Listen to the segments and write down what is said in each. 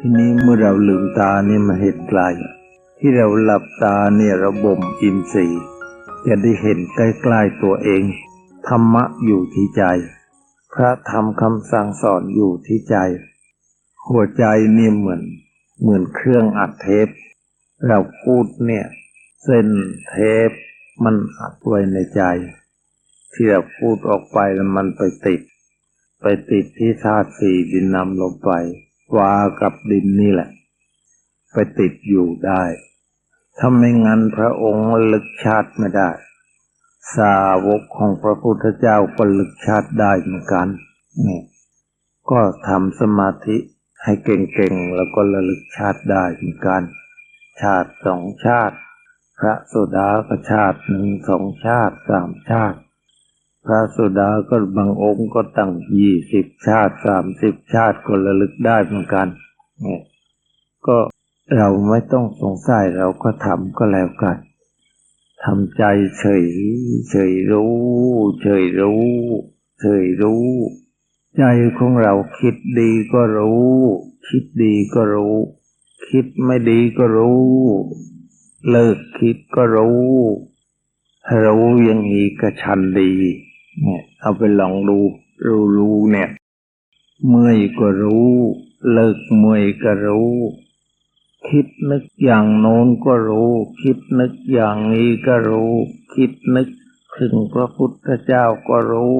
ทีนี้เมื่อเราลืมตาเนี่ยมาเห็นไกล ที่เราหลับตาเนี่ยระบ่มอินทรีย์จะได้เห็นใกล้ๆตัวเอง ธรรมะอยู่ที่ใจ พระธรรมคำสั่งสอนอยู่ที่ใจ หัวใจเนี่ยเหมือน เหมือนเครื่องอัดเทป เราพูดเนี่ย เส้นเทปมันอัดไว้ในใจ ที่เราพูดออกไปแล้วมันไปติด ไปติดที่ธาตุสี่ดินน้ำลมไป ฟวากับดินนี่แหละ ไปติดอยู่ได้ถ้าไม่งั้นพระองค์ลึกชาติไม่ได้ สาวกของพระพุทธเจ้าก็ลึกชาติได้เหมือนกันนี่ก็ทำสมาธิให้เก่งๆแล้วก็ระลึกชาติได้เหมือนกัน ชาติสองชาติ พระโสดาก็ชาติหนึ่งสองชาติสามชาติ พระโสดาก็บางองค์ก็ตั้งยี่สิบชาติสามสิบชาติก็ระลึกได้เหมือนกันเนี่ยก็เราไม่ต้องสงสัยเราก็ทำก็แล้วกันทำใจเฉยเฉยรู้ เฉยรู้เฉยรู้ ใจของเราคิดดีก็รู้ คิดดีก็รู้ คิดไม่ดีก็รู้ เลิกคิดก็รู้รู้อย่างนี้ก็ชันดี เนี่ยเอาไปลองดูรู้รู้เนี่ย เมื่อยก็รู้ เลิกเมื่อยก็รู้ คิดนึกอย่างโน้นก็รู้ คิดนึกอย่างนี้ก็รู้ คิดนึกถึงพระพุทธเจ้าก็รู้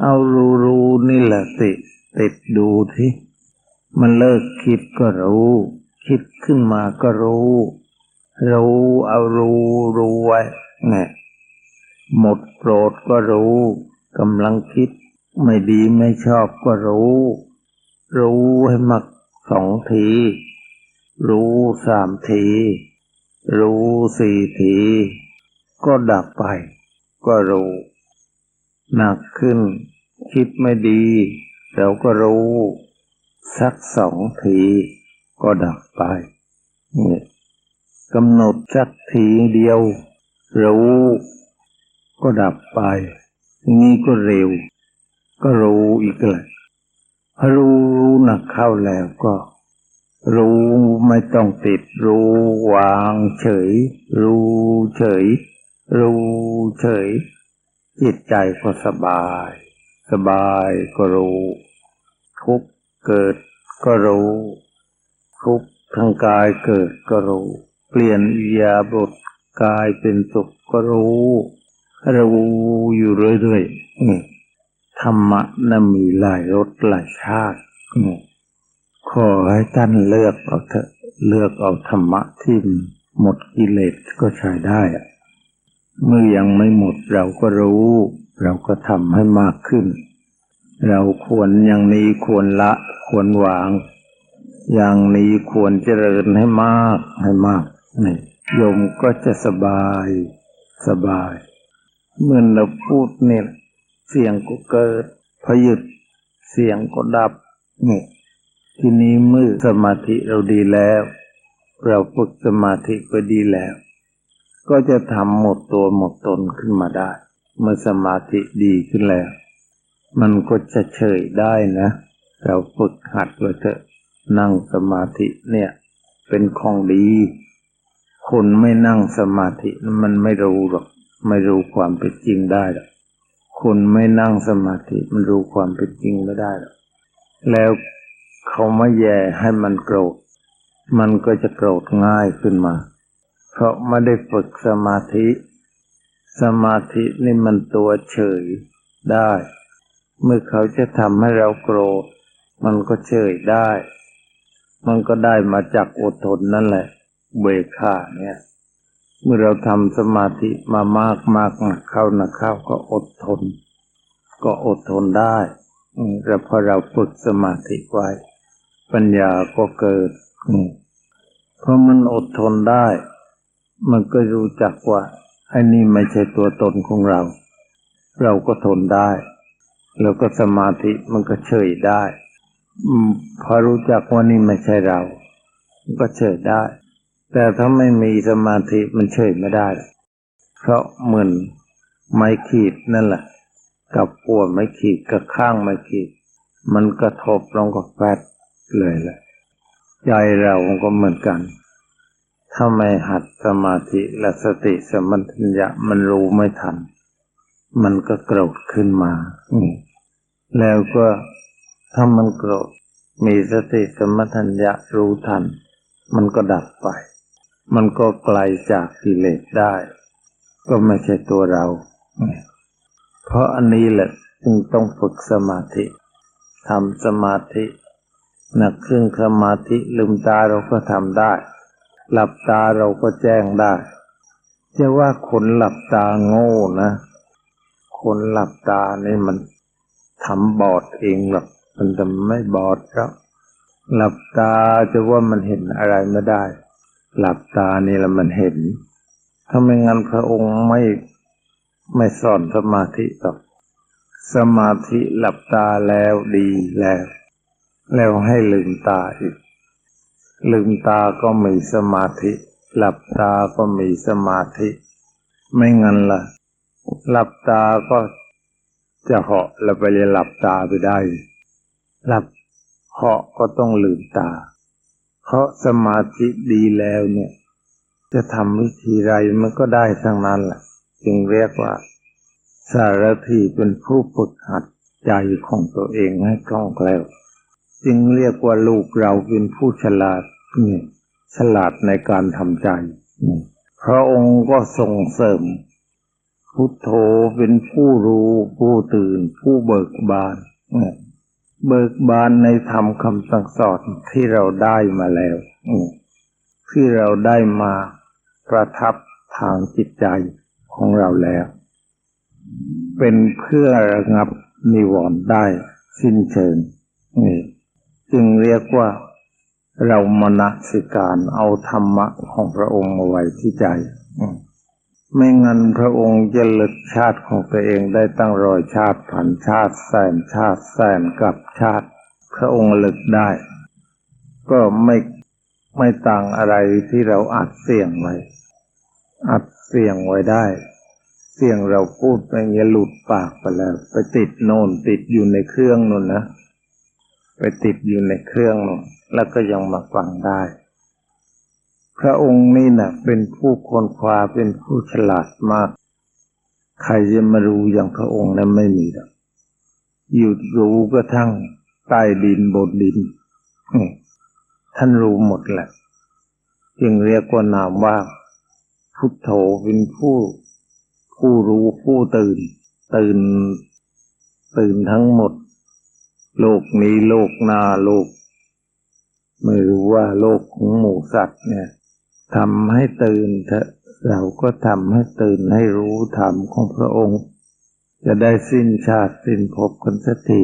เอารู้รู้นี่แหละติติดดูที่มันเลิกคิดก็รู้ คิดขึ้นมาก็รู้ รู้เอารู้รู้ไว้เนี่ย หมดโกรธก็รู้กำลังคิด ไม่ดีไม่ชอบก็รู้ รู้ให้มักสองที รู้สามที รู้สี่ที ก็ดับไป ก็รู้ หนักขึ้น คิดไม่ดีเราก็รู้ สักสองที ก็ดับไปกำหนดสักทีเดียว รู้ ก็ดับไป นี่ก็เร็ว ก็รู้อีกแหละพอรู้รู้หนักเข้าแล้วก็ รู้ไม่ต้องติด รู้วางเฉย รู้เฉย รู้เฉย จิตใจก็สบาย สบายก็รู้ ทุกเกิดก็รู้ ทุกทางกายเกิดก็รู้ เปลี่ยนอิยาบถกายเป็นสุขก็รู้ รู้อยู่เรื่อยๆธรรมะนั้นมีหลายรสหลายชาติขอให้ท่านเลือกเอาเถอะเลือกเอาธรรมะที่หมดกิเลสก็ใช้ได้อะเมื่อยังไม่หมดเราก็รู้ เราก็ทำให้มากขึ้น เราควรอย่างนี้ควรละควรวาง อย่างนี้ควรเจริญให้มากให้มากนี่โยมก็จะสบายสบาย เมื่อเราพูดเนี่ยเสียงก็เกิด พยุดเสียงก็ดับนี่ทีนี้มือสมาธิเราดีแล้ว เราฝึกสมาธิก็ดีแล้ว ก็จะทำหมดตัวหมดตนขึ้นมาได้ เมื่อสมาธิดีขึ้นแล้ว มันก็จะเฉยได้นะ เราฝึกหัดไว้เถอะนั่งสมาธิเนี่ย เป็นของดี คนไม่นั่งสมาธิมันไม่รู้หรอก ไม่รู้ความเป็นจริงได้หรอกคนไม่นั่งสมาธิมันรู้ความเป็นจริงไม่ได้หรอกแล้วเขาไมาแย่ให้มันโกรธ มันก็จะโกรธง่ายขึ้นมา เพราะไม่ได้ฝึกสมาธิ สมาธินี่มันตัวเฉยได้ เมื่อเขาจะทำให้เราโกรธ มันก็เฉยได้ มันก็ได้มาจากอดทนนั่นแหละ เบค่าเนี่ย เมื่อเราทำสมาธิมามากมากนะเข้านะเข้าก็อดทน ก็อดทนได้แล้วพอเราฝึกสมาธิไว้ ปัญญาก็เกิดเพราะมันอดทนได้ มันก็รู้จักว่าไอ้นี่ไม่ใช่ตัวตนของเรา เราก็ทนได้ แล้วก็สมาธิมันก็เฉยได้พอรู้จักว่านี่ไม่ใช่เรา ก็เฉยได้ แต่ถ้าไม่มีสมาธิมันเฉยไม่ได้ เพราะเหมือนไม้ขีดนั่นแหละ กับปวดไม้ขีดกับข้างไม้ขีด มันกระทบลงกับแฟดเลยแหละใจเราก็เหมือนกันถ้าไม่หัดสมาธิและสติสมัญญะมันรู้ไม่ทัน มันก็โกรธขึ้นมาแล้วก็ถ้ามันโกรธมีสติสมมัญญะรู้ทัน มันก็ดับไป มันก็ไกลจากกิเลสได้ ก็ไม่ใช่ตัวเรา เพราะอันนี้แหละจึงต้องฝึกสมาธิทำสมาธิหนักครึ่งสมาธิลืมตาเราก็ทำได้ หลับตาเราก็แจ้งได้จะว่าคนหลับตาโง่นะ คนหลับตานี่มันทำบอดเองหรอกมันจะไม่บอดครับหลับตาจะว่ามันเห็นอะไรไม่ได้ หลับตานี่แหละมันเห็น ถ้าไม่งั้นพระองค์ไม่ไม่สอนสมาธิหรอกสมาธิหลับตาแล้วดีแล้ว แล้วให้ลืมตาอีก ลืมตาก็มีสมาธิ หลับตาก็มีสมาธิ ไม่งั้นล่ะ หลับตาก็จะเหาะแล้วไปเลยหลับตาไปได้ หลับเหาะก็ต้องลืมตา เพราะสมาธิดีแล้วเนี่ย จะทำวิธีใดมันก็ได้ทั้งนั้นแหละจึงเรียกว่า สารถีเป็นผู้ฝึกหัดใจของตัวเองให้คล่องแคล่วจึงเรียกว่าลูกเราเป็นผู้ฉลาดเนี่ยฉลาดในการทำใจพระองค์ก็ส่งเสริม พุทโธเป็นผู้รู้ผู้ตื่นผู้เบิกบาน เบิกบานในธรรมคำสั่งสอนที่เราได้มาแล้วที่เราได้มาประทับทางจิตใจของเราแล้ว เป็นเพื่อระงับนิวรณ์ได้สิ้นเชิงนี่จึงเรียกว่าเรามนสิการเอาธรรมะของพระองค์มาไว้ที่ใจ ไม่งั้นพระองค์จะเลิกชาติของตัวเองได้ตั้งรอยชาติพันชาติแสนชาติแสนกับชาติ พระองค์เลิกได้ ก็ไม่ไม่ต่างอะไรที่เราอัดเสียงไว้ อัดเสียงไว้ได้ เสียงเราพูดไปเงี้ยหลุดปากไปแล้ว ไปติดโน่นติดอยู่ในเครื่องนู่นนะ ไปติดอยู่ในเครื่องนู่นแล้วก็ยังมาฟังได้ พระองค์นี่นะเป็นผู้คนคว้าเป็นผู้ฉลาดมาก ใครจะมารู้อย่างพระองค์นั้นไม่มีหรอกอยู่รู้ก็ทั้งใต้ดินบนดิน ท่านรู้หมดแหละ จึงเรียกว่านามว่า พุทโธเป็นผู้ ผู้รู้ผู้ตื่น ตื่น ตื่นทั้งหมด โลกนี้โลกหน้าโลก ไม่รู้ว่าโลกของหมูสัตว์เนี่ย ทำให้ตื่นเถอะเราก็ทำให้ตื่นให้รู้ธรรมของพระองค์ จะได้สิ้นชาติสิ้นภพกันสักที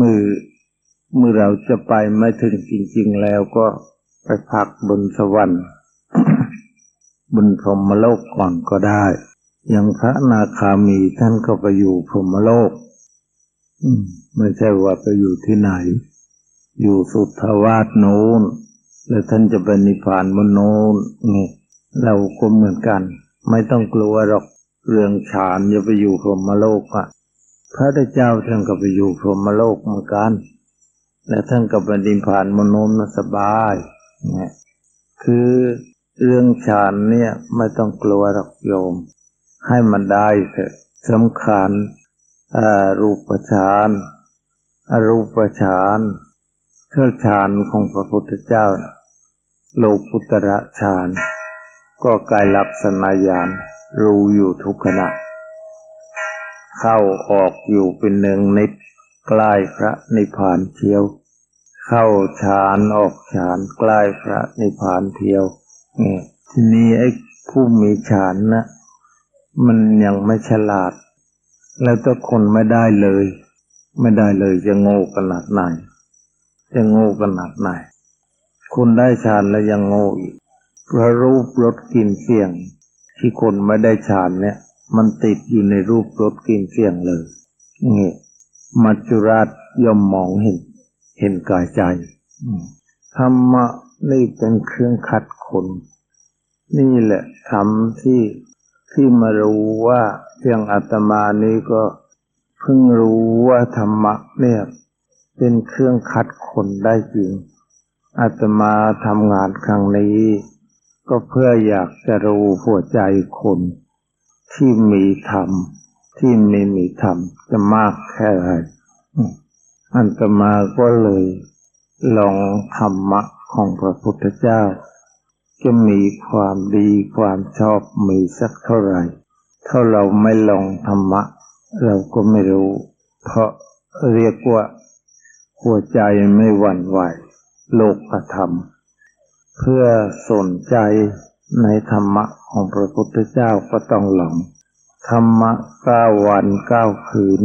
มือเมื่อเราจะไปไม่ถึงจริง ๆ แล้วก็ไปพักบนสวรรค์บนพรหมโลกก่อนก็ได้ อย่างพระนาคามีท่านก็ไปอยู่พรหมโลกไม่ใช่ว่าไปอยู่ที่ไหน อยู่สุทธวาสโน้น แล้วท่านจะไปนิพพานบนโนนนี่เราก็เหมือนกัน ไม่ต้องกลัวหรอกเรื่องฌานอย่าไปอยู่พรหมโลกอะพระเจ้าท่านก็ไปอยู่พรหมโลกเหมือนกัน และท่านก็ไปนิพพานบนโน้นมาสบายเนี่ยคือเรื่องฌานเนี่ยไม่ต้องกลัวหรอกโยม ให้มันได้เถอะสำคัญอรูปฌานอรูปฌานเครื่องฌานของพระพุทธเจ้านะ โลกุตระฌานก็กายลับสนายานรู้อยู่ทุกขณะ เข้าออกอยู่เป็นหนึ่งนิดใกล้พระนิพพานเที่ยว เข้าฌานออกฌานใกล้พระนิพพานเที่ยวนี่ทีนี้ไอ้ผู้มีฌานนะมันยังไม่ฉลาด แล้วถ้าคนไม่ได้เลย ไม่ได้เลยจะโง่ขนาดไหนจะโง่ขนาดไหน คนได้ฌานแล้วยังโง่อีกเพราะรูปรสกลิ่นเสียง ที่คนไม่ได้ฌานเนี่ย มันติดอยู่ในรูปรสกลิ่นเสียงเลยนี่มัจจุราชย่อมมองเห็น เห็นกายใจธรรมะนี่เป็นเครื่องขัดคน นี่แหละธรรมที่ที่มารู้ว่าเพียงอาตมานี้ก็เพิ่งรู้ว่าธรรมะเนี่ย เป็นเครื่องคัดคนได้จริง อาตมาทำงานครั้งนี้ ก็เพื่ออยากจะรู้หัวใจคนที่มีธรรม ที่ไม่มีธรรม จะมากแค่ไหนอืมอาตมาก็เลยลองธรรมะของพระพุทธเจ้า จะมีความดีความชอบมีสักเท่าไหร่ ถ้าเราไม่ลองธรรมะ เราก็ไม่รู้ เพราะเรียกว่า หัวใจไม่หวั่นไหว โลกธรรม เพื่อสนใจในธรรมะของพระพุทธเจ้าก็ต้องหลงธรรมะเก้าวันเก้าคืน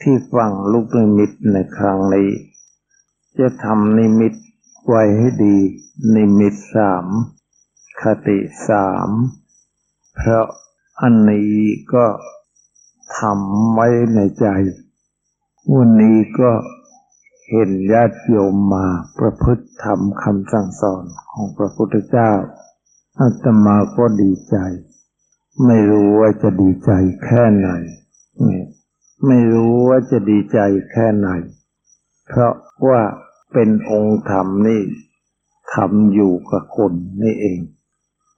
ที่ฟังลูกนิมิตในครั้งนี้ จะทำนิมิตไว้ให้ดี นิมิตสามคติสามเพราะอันนี้ก็ทำไว้ในใจ วันนี้ก็ เห็นญาติโยมมาประพฤติธรรมคำสั่งสอนของพระพุทธเจ้าอาตมาก็ดีใจ ไม่รู้ว่าจะดีใจแค่ไหน ไม่รู้ว่าจะดีใจแค่ไหน เพราะว่าเป็นองค์ธรรมนี่ทำอยู่กับคนนี่เอง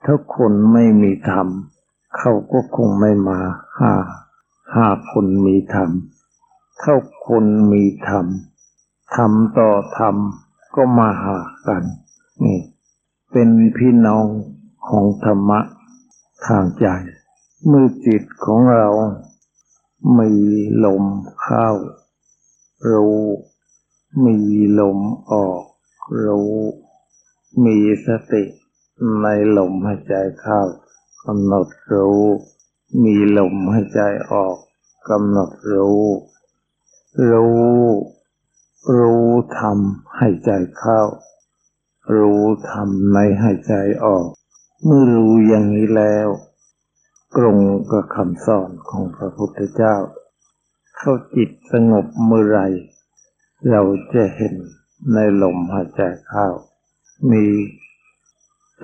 ถ้าคนไม่มีธรรมเขาก็คงไม่มาหาหาคนมีธรรมถ้าคนมีธรรม ธรรมต่อธรรมก็มาหากันนี่เป็นพี่น้องของธรรมะทางใจ เมื่อจิตของเรามีลมเข้ารู้มีลมออกรู้มีสติในลมหายใจเข้ากำหนดรู้ มีลมหายใจออกกำหนดรู้ รู้ รู้ทำให้ใจเข้า รู้ทำในให้ใจออก เมื่อรู้อย่างนี้แล้วตรงกับคำสอนของพระพุทธเจ้า เข้าจิตสงบเมื่อไร เราจะเห็นในลมหายใจเข้า มี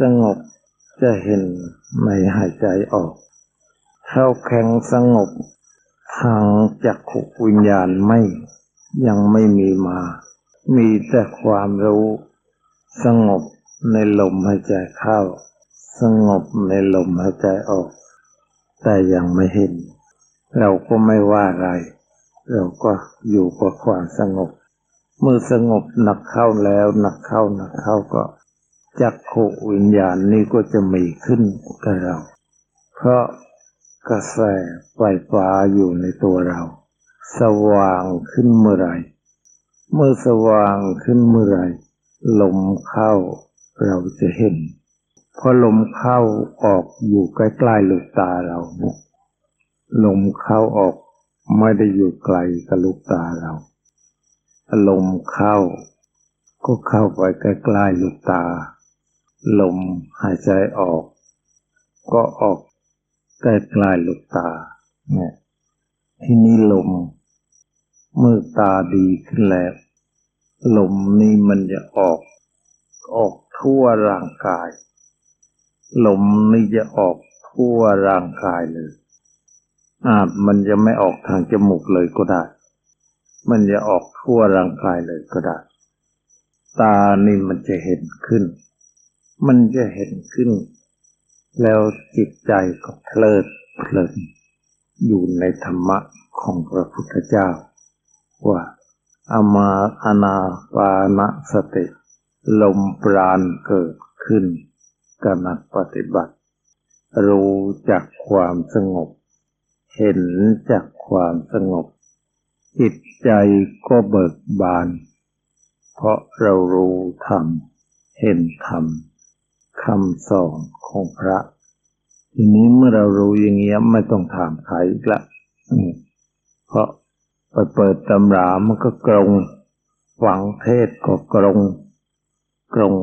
สงบจะเห็นในหายใจออก เข้าแข็งสงบทางจักขุวิญญาณไม่ ยังไม่มีมา มีแต่ความรู้ สงบในลมหายใจเข้า สงบในลมหายใจออก แต่ยังไม่เห็น เราก็ไม่ว่าอะไร เราก็อยู่กับความสงบ เมื่อสงบหนักเข้าแล้วหนักเข้าหนักเข้าก็จักขุวิญญาณนี้ก็จะมีขึ้นกับเรา เพราะกระแสไฟฟ้าอยู่ในตัวเรา สว่างขึ้นเมื่อไรเมื่อสว่างขึ้นเมื่อไรลมเข้าเราจะเห็นพอลมเข้าออกอยู่ใกล้ๆลูกตาเราเนี่ยลมเข้าออกไม่ได้อยู่ไกลกับลูกตาเราลมเข้า ก็เข้าไปใกล้ๆลูกตา ลมหายใจออก ก็ออกใกล้ๆลูกตา เนี่ย ที่นี้ลม เมื่อตาดีขึ้นแล้วลมนี่มันจะออก ออกทั่วร่างกาย ลมนี่จะออกทั่วร่างกายเลย อาจมันจะไม่ออกทางจมูกเลยก็ได้ มันจะออกทั่วร่างกายเลยก็ได้ ตานี่มันจะเห็นขึ้น มันจะเห็นขึ้น แล้วจิตใจก็เพลิดเพลินอยู่ในธรรมะของพระพุทธเจ้า ว่าอามาอนาปานสติ ลมปราณเกิดขึ้นกำลังปฏิบัติ รู้จากความสงบ เห็นจากความสงบ จิตใจก็เบิกบาน เพราะเรารู้ธรรม เห็นธรรมคำสอนของพระ ทีนี้เมื่อเรารู้อย่างเงี้ยไม่ต้องถามใครละเพราะ เปิดตำรามันก็กรงฝังเทศก็กรงกรง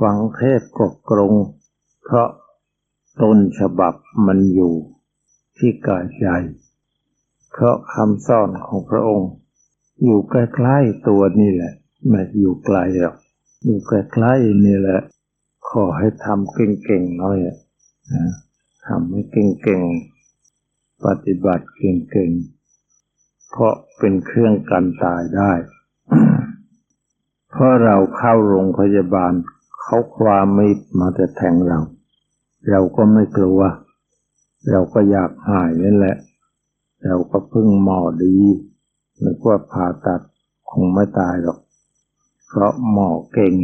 ฝังเทศก็กรงเพราะต้นฉบับมันอยู่ที่กายใจ เพราะคำสอนของพระองค์ อยู่ใกล้ๆตัวนี่แหละไม่อยู่ไกลหรอกอยู่ใกล้ๆนี่แหละ ขอให้ทำเก่งๆหน่อยนะทำให้เก่งๆ ปฏิบัติเก่งๆ เพราะเป็นเครื่องกันตายได้ เพราะเราเข้าโรงพยาบาล เขาความมีดมาจะแทงเรา เราก็ไม่กลัว เราก็อยากหายนั่นแหละ เราก็พึ่งหมอดีนึกว่าผ่าตัดคงไม่ตายหรอก เพราะหมอเก่ง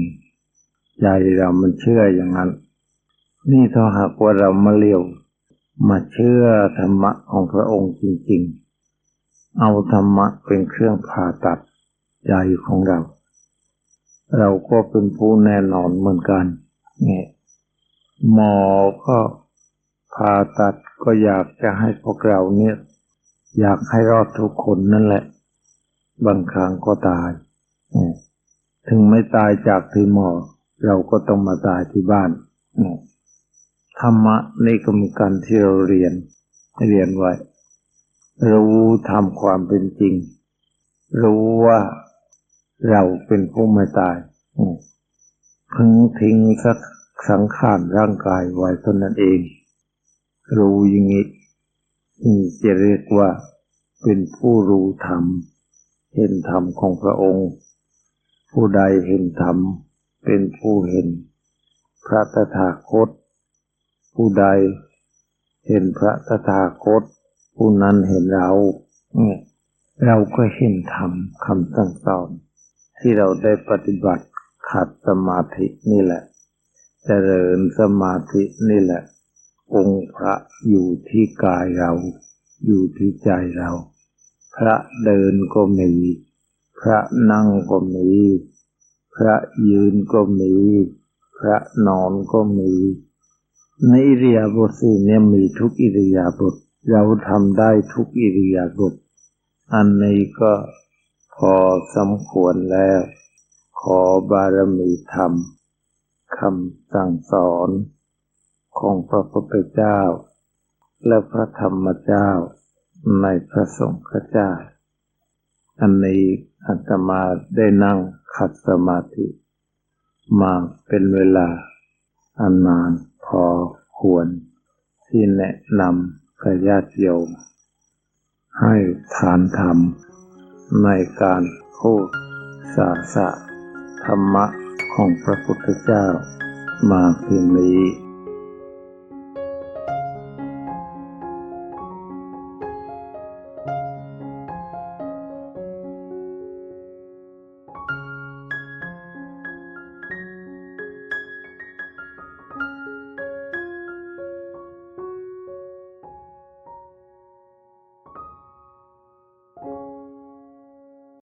ใจเรามันเชื่ออย่างนั้น นี่ถ้าหากว่าเรามาเลี้ยวมาเชื่อธรรมะของพระองค์จริง ๆ เอาธรรมะเป็นเครื่องผ่าตัดใจของเรา เราก็เป็นผู้แน่นอนเหมือนกันเนี่ยหมอก็ผ่าตัดก็อยากจะให้พวกเราเนี่ย อยากให้รอดทุกคนนั่นแหละ บางครั้งก็ตาย ถึงไม่ตายจากที่หมอ เราก็ต้องมาตายที่บ้านธรรมะนี่ก็มีการที่เราเรียนเรียนไว้ รู้ทำความเป็นจริง รู้ว่าเราเป็นผู้ไม่ตายพึงทิ้งสักสังขารร่างกายไว้เท่านั้นเอง รู้อย่างนี้อืมจะเรียกว่าเป็นผู้รู้ธรรม เห็นธรรมของพระองค์ ผู้ใดเห็นธรรม เป็นผู้เห็น พระตถาคต ผู้ใดเห็นพระตถาคต ผู้นั้นเห็นเราเราก็เห็นธรรมคำสั่งสอน ที่เราได้ปฏิบัติขัดสมาธินี่แหละเจริญสมาธินี่แหละ องค์พระอยู่ที่กายเรา อยู่ที่ใจเรา พระเดินก็มี พระนั่งก็มี พระยืนก็มี พระนอนก็มี ในอิริยาบถสี่เนี่ยมีทุกอิริยาบถ เราทำได้ทุกอิริยาบถอันนี้ก็พอสมควรแล้ว ขอบารมีธรรมคำสั่งสอนของพระพุทธเจ้า และพระธรรมเจ้าในพระสงฆ์เจ้า อันนี้อาตมาได้นั่งขัดสมาธิ มาเป็นเวลาอันนานพอควรที่แนะนำ พระญาติโยม ให้ทานธรรม ในการพูดสาสะธรรมะของพระพุทธเจ้ามาเพียงนี้